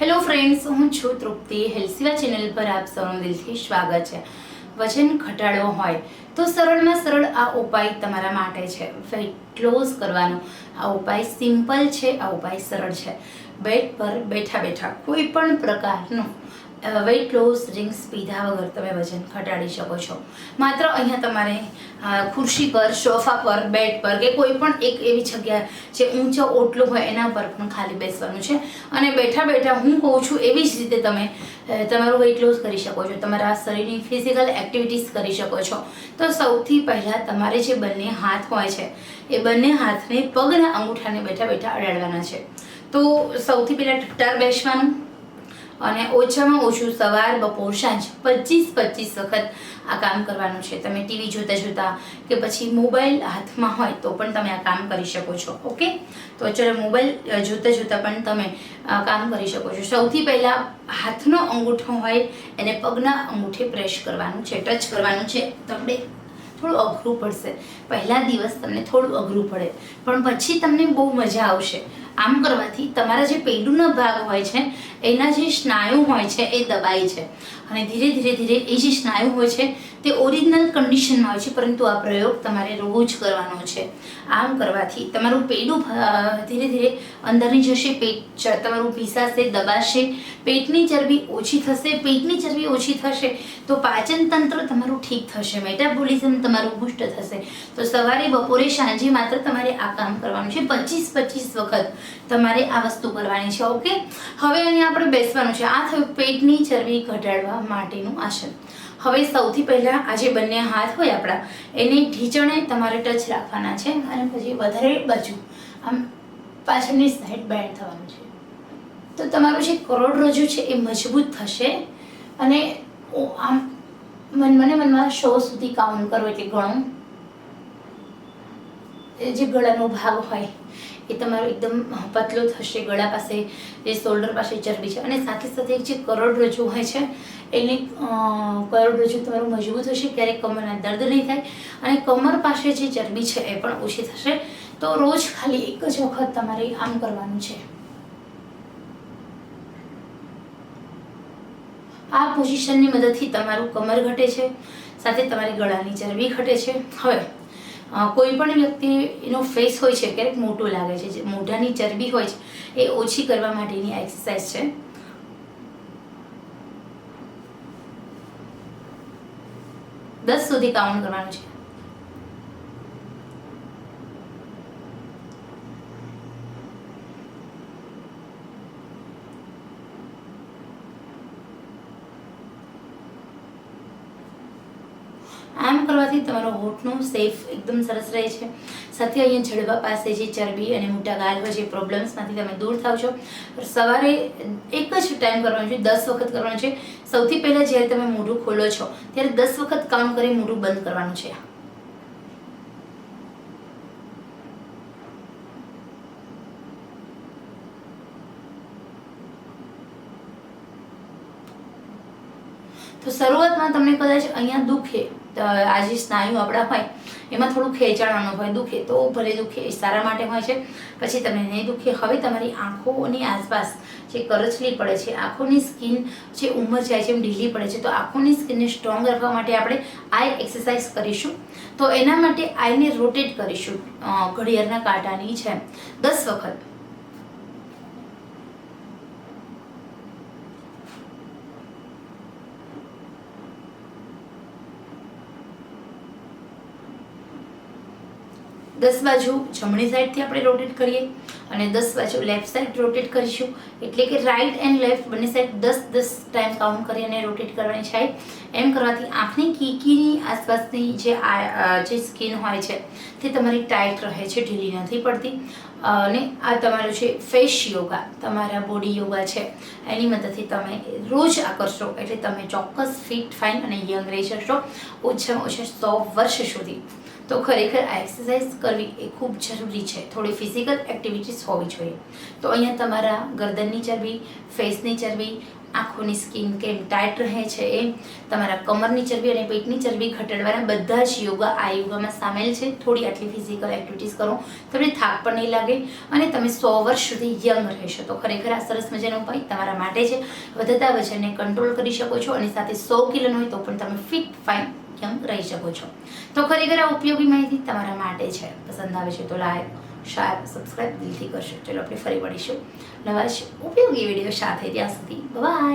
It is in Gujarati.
હેલો ફ્રેન્ડ્સ હું છું તૃપ્તિ. હેલ્સીવા ચેનલ પર આપ સૌનું દિલથી સ્વાગત છે. વજન ઘટાડવો હોય તો સરળમાં સરળ આ ઉપાય તમારા માટે છે. વેટ લોસ કરવાનો. આ ઉપાય સિમ્પલ છે, આ ઉપાય સરળ છે. બેડ પર બેઠા બેઠા કોઈ પણ પ્રકારનું વેટ લોસ ડ્રિંક્સ પીધા વગર તમે વજન ઘટાડી શકો છો. માત્ર અહીંયા તમારે ખુરશી પર, સોફા પર બેડ પર કે કોઈ પણ એક એવી જગ્યા જે ઊંચો ઓટલો હોય એના પર પણ ખાલી બેસવાનું છે. અને બેઠા બેઠા હું કહું છું એવી જ રીતે તમે તમારું વેઇટ લોસ કરી શકો છો. તમારા શરીરની ફિઝિકલ એક્ટિવિટીઝ કરી શકો છો. તો સૌથી પહેલાં તમારે જે બંને હાથ હોય છે, એ બંને હાથને પગના અંગૂઠાને બેઠા બેઠા અડાડવાના છે. તો સૌથી પહેલાં ટટ્ટાર બેસવાનું અને ઓછામાં ઓછું સવાર, બપોર, સાંજ, પચીસ પચીસ વખત આ કામ કરવાનું છે. તમે ટીવી જોતા જોતા કે પછી મોબાઈલ હાથમાં હોય તો પણ તમે આ કામ કરી શકો છો, ઓકે? તો ચલો મોબાઈલ જોતા જોતા પણ તમે કામ કરી શકો છો. સૌથી પહેલાં હાથનો અંગૂઠો હોય એને પગના અંગૂઠે પ્રેસ કરવાનું છે, ટચ કરવાનું છે. તમને થોડું અઘરું પડશે. પહેલા દિવસ તમને થોડું અઘરું પડે. પણ પછી તમને બહુ મજા આવશે. આમ કરવાથી તમારા જે પેડુનો ભાગ હોય છે, એના જે સ્નાયુ હોય છે, એ દબાય છે. અને ધીરે ધીરે ધીરે એ જે સ્નાયુ હોય છે, તે ઓરિજિનલ કન્ડિશનમાં હોય છે, પરંતુ આ પ્રયોગ તમારે રોજ કરવાનો છે. આમ કરવાથી તમારું પેડું ધીરે ધીરે અંદરની જશે, પેટ તમારું પીસાશે, દબાશે, પેટની ચરબી ઓછી થશે, પેટની ચરબી ઓછી થશે, તો પાચન તંત્ર તમારું ઠીક થશે. મેટાબોલિઝમ તમારું બુસ્ટ થશે. તો સવારે, બપોરે, સાંજે માત્ર તમારે આ કામ કરવાનું છે. પચીસ પચીસ વખત તમારે આ વસ્તુ કરવાની છે. ઓકે? હવે અહીંયા આપણે બેસવાનું છે. આ થયું પેટની ચરબી ઘટાડવા માટેનું આસન. હવે સૌથી પહેલાં આ જે બંને હાથ હોય આપણા, એને ઢીચણે તમારે ટચ રાખવાના છે અને પછી વધારે બાજુ, આમ પાછળની સાઈડ બેન્ડ થવાનું છે. તો તમારું જે કરોડરજ્જુ છે એ મજબૂત થશે અને આમ મન મને મનમાં સો સુધી કાઉન્ટ કરો એટલે એ જે ગળાનો ભાગ હોય, એ તમારો એકદમ પતલો થશે, ગળા પાસે જે શોલ્ડર પાસે ચરબી છે. અને સાથે સાથે જે કરોડરજ્જુ હોય છે, એને કરોડરજ્જુ તમારું મજબૂત હશે, ક્યારેક કમરના દર્દ નહીં થાય. અને કમર પાસે જે ચરબી છે, એ પણ ઓછી થશે. તો રોજ ખાલી એક જ વખત તમારે આમ કરવાનું છે. આ પોઝિશનની મદદથી તમારું કમર ઘટે છે, સાથે તમારી ગળાની ચરબી ઘટે છે. હવે કોઈ પણ વ્યક્તિનો ફેસ હોય છે, ક્યારેક મોટું લાગે છે, જે મોઢાની ચરબી હોય છે, એ ઓછી કરવા માટેની આ એક્સરસાઇઝ છે. દસ સુધી કાઉન્ટ કરવાનું છે. આમ કરવાથી તમારો હોઠનો સેફ એકદમ સરસ રહે છે. સાથે અહીંયા જડબા પાસે જે ચરબી અને મોટા ગાલ હોય છે પ્રોબ્લેમ્સમાંથી તમે દૂર થાવ છો. સવારે એક જ ટાઈમ કરવાનો છે, દસ વખત કરવાનો છે. સૌથી પહેલાં જ્યારે તમે મોઢું ખોલો છો, ત્યારે દસ વખત કામ કરી મોઢું બંધ કરવાનું છે. તો શરૂઆતમાં તમને કદાચ અહીંયા દુખે આ જે સ્નાયુ આપણા હોય, એમાં થોડું ખેંચાણ અનુભવાય દુખે તો ભલે દુખે, સારા માટે હોય છે. પછી તમને નહીં દુખે, હવે તમારી આંખોની આસપાસ જે કરચલી પડે છે, આંખોની સ્કિન જે ઉંમર જાય છે, એમ ઢીલી પડે છે, તો આંખોની સ્કિનને સ્ટ્રોંગ રાખવા માટે આપણે આઈ એક્સરસાઇઝ કરીશું. તો એના માટે આઈને રોટેટ કરીશું ઘડિયાળના કાંટાની છે દસ વખત. દસ બાજુ જમણી સાઈડથી આપણે રોટેટ કરીએ અને દસ બાજુ લેફ્ટ સાઈડ રોટેટ કરીશું. એટલે કે રાઈટ એન્ડ લેફ્ટ બંને સાઈડ દસ દસ ટાઈમ કાઉન્ટ કરી અને રોટેટ કરવાની છે. એમ કરવાથી આંખની કીકીની આસપાસની જે જે સ્કિન હોય છે, તે તમારી ટાઈટ રહે છે, ઢીલી નથી પડતી. અને આ તમારું છે ફેસ યોગા. તમારા બોડી યોગા છે. એની મદદથી તમે રોજ આ કરશો. એટલે તમે ચોક્કસ ફિટ, ફાઇન અને યંગ રહી શકશો. ઓછામાં ઓછા સો વર્ષ સુધી. તો ખરેખર આ એક્સરસાઇઝ કરવી એ ખૂબ જરૂરી છે. થોડી ફિઝિકલ એક્ટિવિટીઝ હોવી જોઈએ. તો અહીંયા તમારા ગરદનની ચરબી ફેસની ચરબી, આંખોની સ્કિન કેમ ટાઈટ રહે છે એ, તમારા કમરની ચરબી અને પેટની ચરબી ઘટાડવાના બધા જ યોગા આ યોગામાં સામેલ છે. થોડી આટલી ફિઝિકલ એક્ટિવિટીઝ કરો. તમને થાક પણ નહીં લાગે અને તમે સો વર્ષ સુધી યંગ રહેશો. તો ખરેખર આ સરસ મજાનો ઉપાય તમારા માટે છે. વધતા વજનને કંટ્રોલ કરી શકો છો અને સાથે સો કિલોનો હોય તો પણ તમે ફિટ ફાઇન યંગ રહી શકો છો. તો ખરેખર આ ઉપયોગી માહિતી તમારા માટે છે. પસંદ આવે છે તો લાઈક શેર સબસ્ક્રાઇબ દિલથી કરશો. ચલો આપણે ફરી મળીશું નવા ઉપયોગી વીડિયો સાથે. ત્યાં સુધી બાય